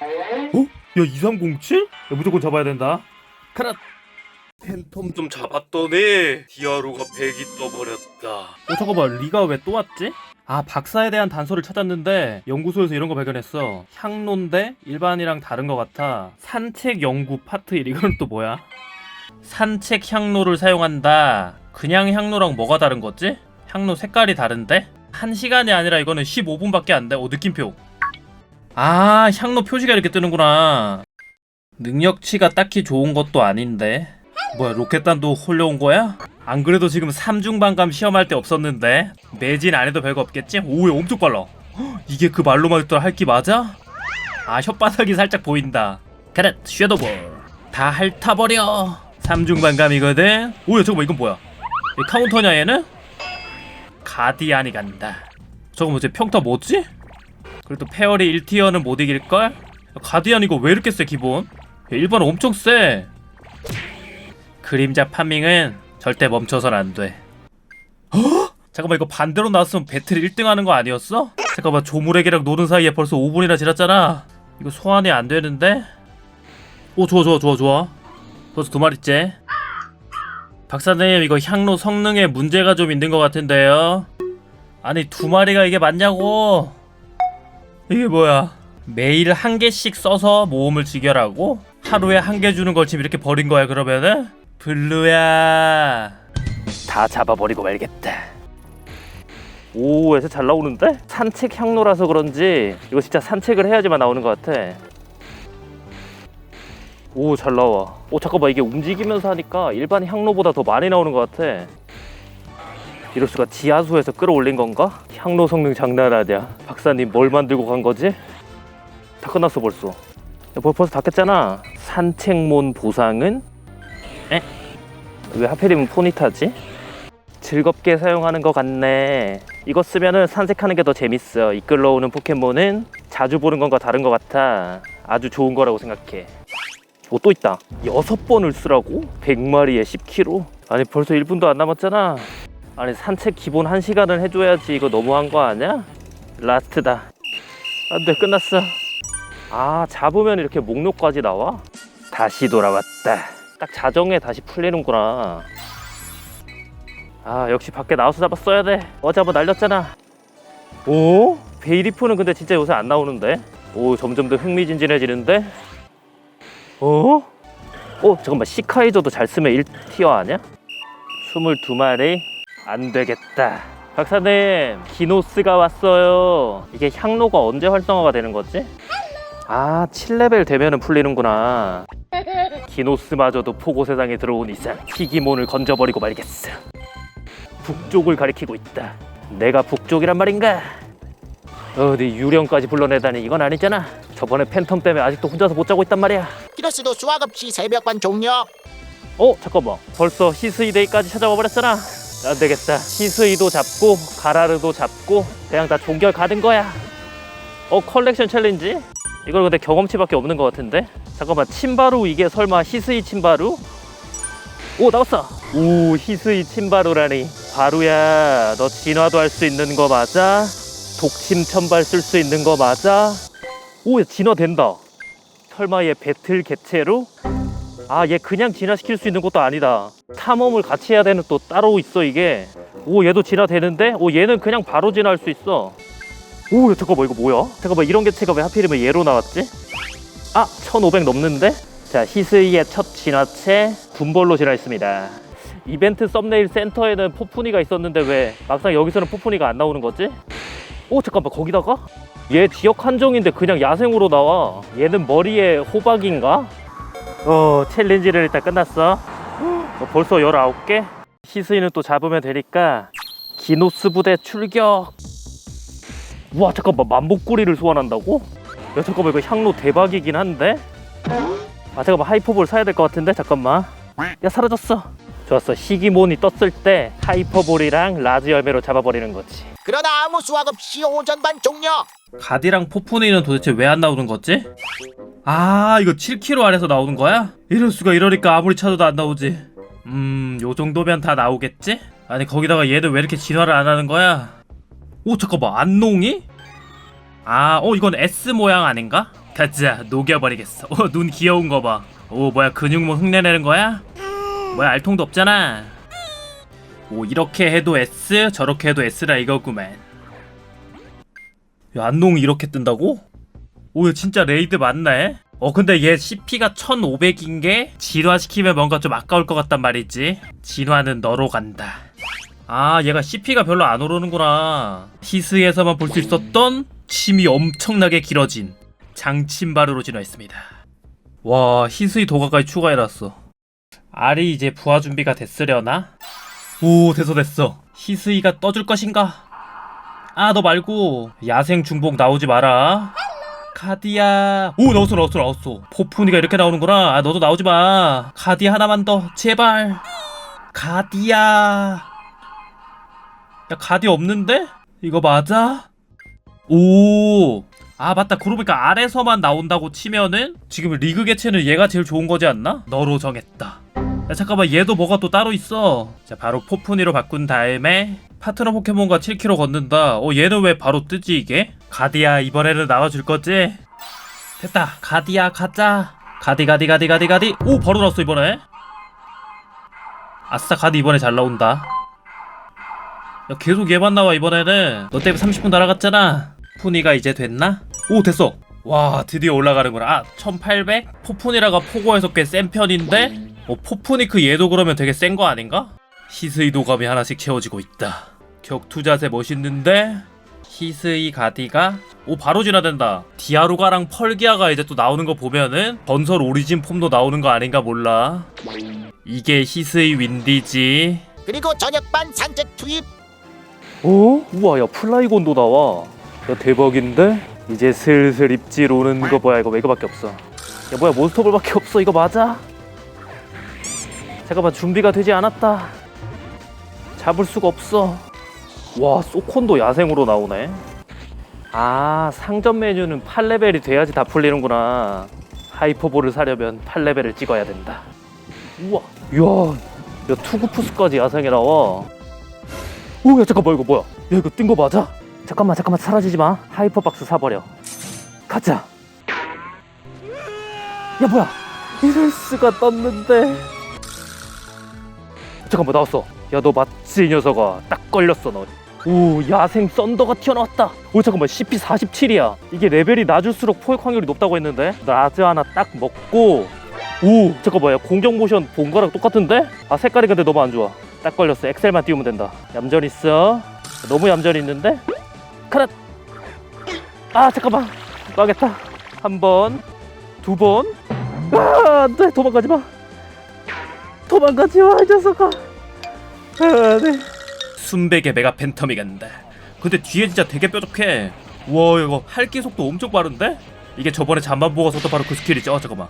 어? 야 2307? 야, 무조건 잡아야 된다 카라 팬텀 좀 잡았더니 디아루가 100이 떠버렸다 어 잠깐만 리가 왜 또 왔지? 아 박사에 대한 단서를 찾았는데 연구소에서 이런 거 발견했어 향로인데 일반이랑 다른 것 같아 산책 연구 파트 1 이건 또 뭐야? 산책 향로를 사용한다 그냥 향로랑 뭐가 다른 거지? 향로 색깔이 다른데? 1시간이 아니라 이거는 15분밖에 안 돼. 오, 느낌표. 아, 향로 표시가 이렇게 뜨는구나. 능력치가 딱히 좋은 것도 아닌데. 뭐야, 로켓단도 홀려온 거야? 안 그래도 지금 3중반감 시험할 때 없었는데. 매진 안 해도 별거 없겠지? 오, 야, 엄청 빨라. 헉, 이게 그 말로만 듣던 할기 맞아? 아, 혓바닥이 살짝 보인다. 그래, 쉐도볼. 다 핥아버려. 3중반감이거든? 오야, 잠깐만, 이건 뭐야? 이 카운터냐, 얘는? 가디안이 간다. 저거 뭐지? 평타 뭐지? 그래도 페어리 1티어는 못 이길걸? 가디안 이거 왜 이렇게 세 기본? 야, 일반 엄청 세. 그림자 파밍은 절대 멈춰선 안 돼. 어? 잠깐만 이거 반대로 나왔으면 배틀 1등 하는 거 아니었어? 잠깐만 조물에게랑 노는 사이에 벌써 5분이나 지났잖아. 이거 소환이 안 되는데? 오 좋아 좋아 좋아 좋아. 벌써 두 마리째. 박사님 이거 향로 성능에 문제가 좀 있는 것 같은데요. 아니 두 마리가 이게 맞냐고? 이게 뭐야? 매일 한 개씩 써서 모험을 지결하고 하루에 한 개 주는 걸 지금 이렇게 버린 거야 그러면은? 블루야 다 잡아버리고 말겠다. 오, 에서 잘 나오는데? 산책 향로라서 그런지 이거 진짜 산책을 해야지만 나오는 것 같아. 오, 잘 나와. 오, 잠깐만 이게 움직이면서 하니까 일반 향로보다 더 많이 나오는 것 같아. 이럴 수가 지하수에서 끌어올린 건가? 향로 성능 장난 아니야. 박사님 뭘 만들고 간 거지? 다 끝났어 벌써. 야, 벌- 벌써 다 깼잖아. 산책몬 보상은? 에? 왜 하필이면 포니타지? 즐겁게 사용하는 것 같네. 이거 쓰면은 산책하는 게 더 재밌어. 이끌러오는 포켓몬은 자주 보는 건가 다른 것 같아. 아주 좋은 거라고 생각해. 오, 또 있다. 여섯 번을 쓰라고? 100마리에 10kg? 아니 벌써 1분도 안 남았잖아. 아니 산책 기본 1시간은 해줘야지 이거 너무한 거 아니야? 라스트다. 안돼 끝났어. 아 잡으면 이렇게 목록까지 나와? 다시 돌아왔다. 딱 자정에 다시 풀리는구나. 아 역시 밖에 나와서 잡았어야 돼. 어제 한번 날렸잖아. 오? 베이리프는 근데 진짜 요새 안 나오는데? 오 점점 더 흥미진진해지는데? 어? 어 잠깐만 시카이저도 잘 쓰면 1티어 아니야? 22마리 안 되겠다. 박사님 기노스가 왔어요. 이게 향로가 언제 활성화가 되는 거지? 아 7레벨 되면은 풀리는구나. 기노스마저도 포고 세상에 들어온 이상 희귀몬을 건져버리고 말겠어. 북쪽을 가리키고 있다. 내가 북쪽이란 말인가? 어디 유령까지 불러내다니 이건 아니잖아. 저번에 팬텀 때문에 아직도 혼자서 못 자고 있단 말이야. 이럴수도 수학 없이 새벽반 종료. 어 잠깐만. 벌써 히스이데이까지 찾아와 버렸잖아 안 되겠다. 히스이도 잡고 가라르도 잡고 그냥 다 종결 가는 거야. 어 컬렉션 챌린지? 이걸 근데 경험치밖에 없는 것 같은데? 잠깐만 침바루 이게 설마 히스이 침바루? 오 나왔어. 오 히스이 침바루라니. 바루야 너 진화도 할 수 있는 거 맞아? 독침 천발 쓸 수 있는 거 맞아? 오 진화 된다. 설마 얘 배틀 개체로 아, 얘 그냥 진화시킬 수 있는 것도 아니다. 탐험을 같이 해야 되는 또 따로 있어 이게. 오, 얘도 진화되는데? 오, 얘는 그냥 바로 진화할 수 있어. 오, 야, 잠깐만 이거 뭐야? 잠깐만 이런 개체가 왜 하필이면 얘로 나왔지? 아, 1500 넘는데? 자, 히스이의 첫 진화체 군벌로 진화했습니다. 이벤트 썸네일 센터에는 포푼이가 있었는데 왜 막상 여기서는 포푼이가 안 나오는 거지? 오, 잠깐만 거기다가? 얘 지역 한정인데 그냥 야생으로 나와. 얘는 머리에 호박인가? 어 챌린지를 일단 끝났어 어, 벌써 19개? 히스이는 또 잡으면 되니까 기노스 부대 출격 우와 잠깐만 만복구리를 소환한다고? 야 잠깐만 이거 향로 대박이긴 한데? 아 잠깐만 하이퍼볼 사야 될 것 같은데 잠깐만 야 사라졌어 좋았어 희귀몬이 떴을 때 하이퍼볼이랑 라즈 열매로 잡아버리는 거지 그러나 아무 수학 없이 오전반 종료. 가디랑 포푸니는 도대체 왜 안 나오는 거지? 아 이거 7kg 안에서 나오는 거야? 이럴 수가 이러니까 아무리 찾아도 안 나오지 음 요 정도면 다 나오겠지? 아니 거기다가 얘는 왜 이렇게 진화를 안 하는 거야? 오 잠깐만 안농이? 아어 이건 S 모양 아닌가? 가자 녹여버리겠어 어, 눈 귀여운 거봐오 뭐야 근육몬 흉내내는 거야? 뭐야 알통도 없잖아 오 이렇게 해도 S 저렇게 해도 S라 이거구만 야 안농이 이렇게 뜬다고? 오 진짜 레이드 맞네? 어 근데 얘 CP가 1500인 게 진화시키면 뭔가 좀 아까울 것 같단 말이지. 진화는 너로 간다. 아 얘가 CP가 별로 안 오르는구나. 히스에서만 볼 수 있었던 침이 엄청나게 길어진 장침바르로 진화했습니다. 와 히스의 도가까지 추가해놨어. 알이 이제 부화 준비가 됐으려나? 오 됐어 됐어. 히스이가 떠줄 것인가? 아 너 말고 야생 중복 나오지 마라 가디야. 오 나왔어 나왔어 나왔어. 포푼이가 이렇게 나오는구나. 아 너도 나오지 마. 가디 하나만 더. 제발. 가디야. 야 가디 없는데? 이거 맞아? 오. 아 맞다. 그러고 보니까 아래서만 나온다고 치면은 지금 리그 개체는 얘가 제일 좋은 거지 않나? 너로 정했다. 야 잠깐만. 얘도 뭐가 또 따로 있어? 자 바로 포푼이로 바꾼 다음에 파트너 포켓몬과 7km 걷는다. 어 얘는 왜 바로 뜨지 이게? 가디야 이번에는 나와줄 거지? 됐다. 가디야 가자 가디 가디 가디 가디 가디. 오 바로 나왔어 이번에. 아싸 가디 이번에 잘 나온다. 야 계속 얘만 나와 이번에는. 너 때문에 30분 날아갔잖아. 푸니가 이제 됐나? 오 됐어. 와 드디어 올라가는구나. 아 1800? 포푼이라가 포고에서 꽤 센 편인데? 어 포푸니크 얘도 그러면 되게 센 거 아닌가? 히스이 도감이 하나씩 채워지고 있다. 격투 자세 멋있는데 히스이 가디가 오 바로 진화된다. 디아루가랑 펄기아가 이제 또 나오는 거 보면은 전설 오리진 폼도 나오는 거 아닌가 몰라. 이게 히스이 윈디지. 그리고 저녁반 산책 투입. 어? 우와 야 플라이곤도 나와. 야 대박인데? 이제 슬슬 입질 오는 거 뭐야 이거 왜 이거밖에 없어? 야 뭐야 몬스터볼밖에 없어 이거 맞아? 잠깐만 준비가 되지 않았다 잡을 수가 없어. 와 소콘도 야생으로 나오네. 아 상점 메뉴는 8레벨이 돼야지 다 풀리는구나. 하이퍼볼을 사려면 8레벨을 찍어야 된다. 우와 이야 야 투구푸스까지 야생에 나와. 오야 잠깐만 이거 뭐야? 야 이거 뜬 거 맞아? 잠깐만 잠깐만 사라지지 마. 하이퍼박스 사버려. 가자. 야 뭐야? 이럴 수가 떴는데. 잠깐만 나왔어 야 너 맞지 이 녀석아. 딱 걸렸어 너 오 야생 썬더가 튀어나왔다. 오 잠깐만 CP 47이야. 이게 레벨이 낮을수록 포획 확률이 높다고 했는데? 라즈 하나 딱 먹고 오 잠깐만 야 공격 모션 본 거랑 똑같은데? 아 색깔이 근데 너무 안 좋아. 딱 걸렸어. 엑셀만 띄우면 된다. 얌전 있어. 너무 얌전 있는데? 카라! 아 잠깐만. 망했다. 한번두번. 아 안돼. 도망가지 마. 도망가지 마이 녀석아 아 네. 순백의 메가 팬텀이 간다 근데 뒤에 진짜 되게 뾰족해. 와 이거 할기 속도 엄청 빠른데? 이게 저번에 잠만 보고서도 바로 그 스킬이죠? 어, 잠깐만